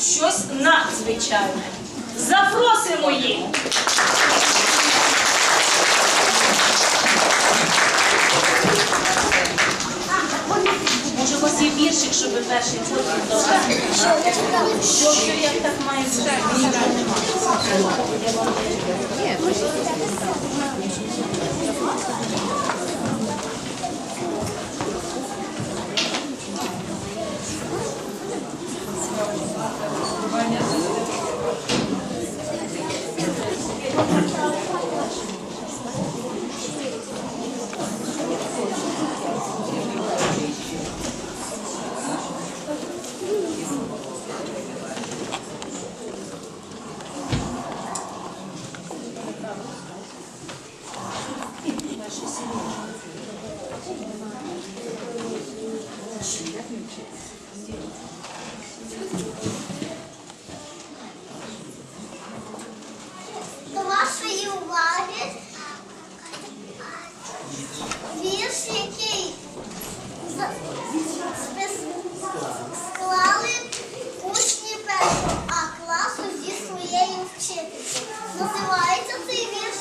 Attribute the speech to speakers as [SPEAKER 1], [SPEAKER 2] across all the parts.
[SPEAKER 1] щось надзвичайне. Запросимо їх! Може, у вас є віршик, щоб ви перший потім до вас? Що, що, як так має бути? Нічого немає.
[SPEAKER 2] Давай, не склали учні першого А класу зі своєю вчителькою. Називається цей вірш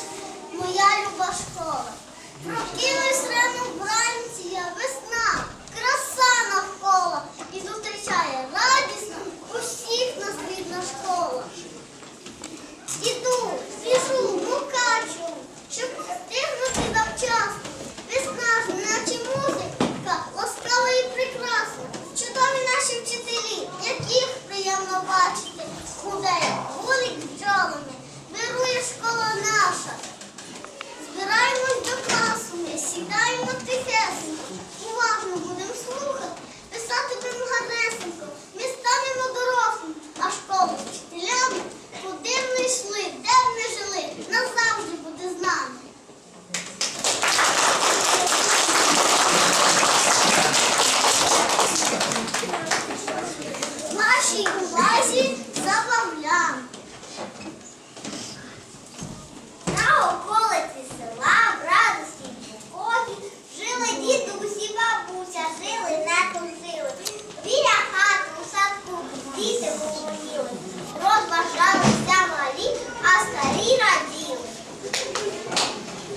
[SPEAKER 2] Моя люба школа. Прокинусь рано вранці, я весна,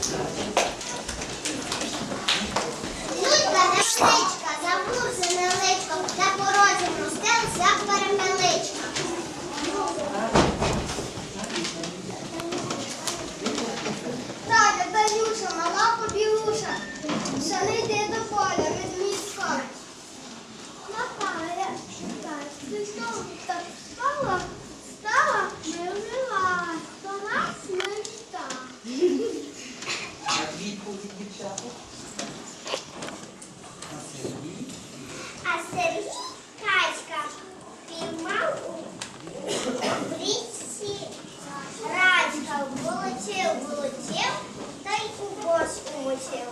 [SPEAKER 2] Люська невеличка, забувся невеличко, за порозі простилася перемеличка. Та Танюша, мала побілуша, ще не
[SPEAKER 3] Як дівчата? А Сергій?
[SPEAKER 2] А Сергій Качка піймав у річці рачка, волочив, волочив, та й у борщ умочив.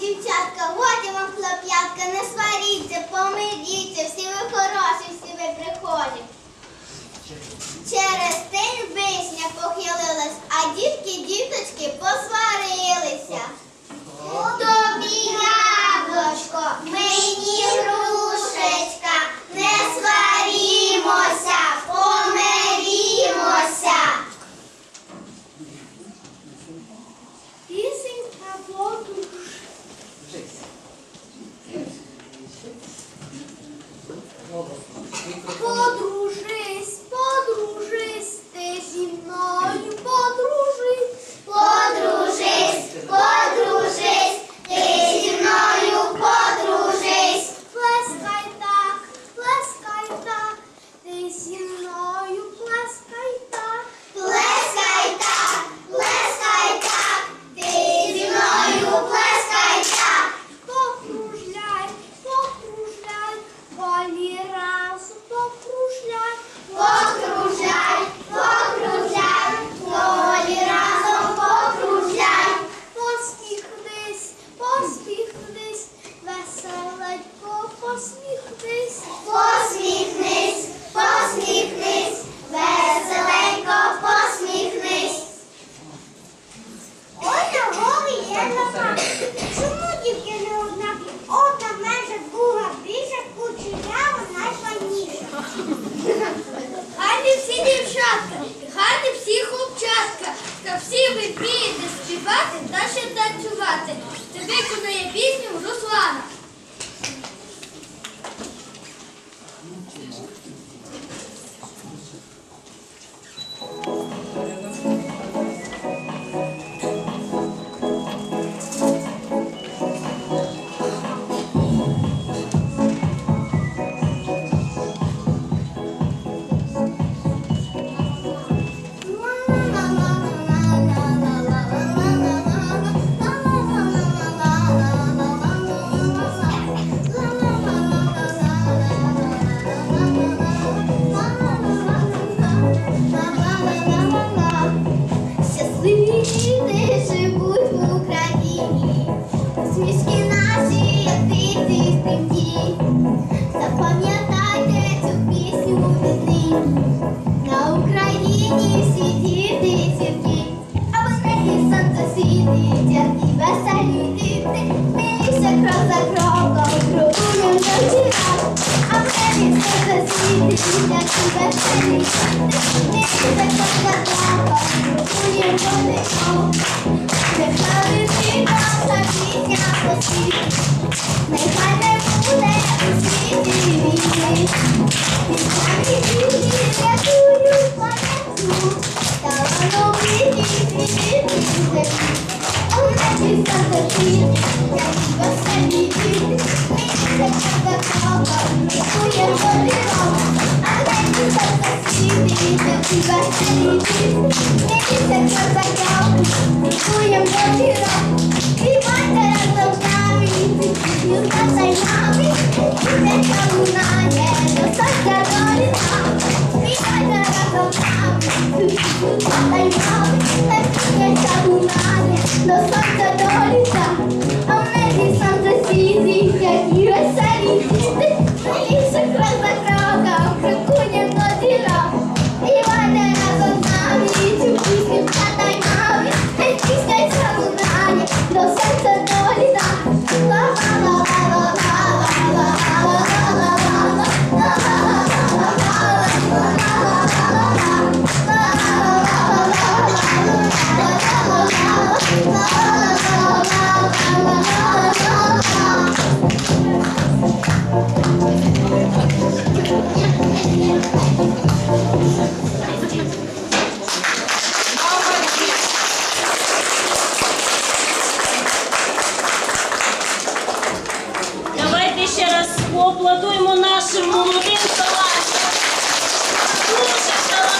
[SPEAKER 2] Годі от дівчатка, годі вам, хлоп'ятка, не сваріться, помиріться, всі ви хороші, всі ви прихожі. Через тень вишня похилилась, а дітки, діточки посварилися.
[SPEAKER 4] Нехай не буде у світі.
[SPEAKER 2] Thank you.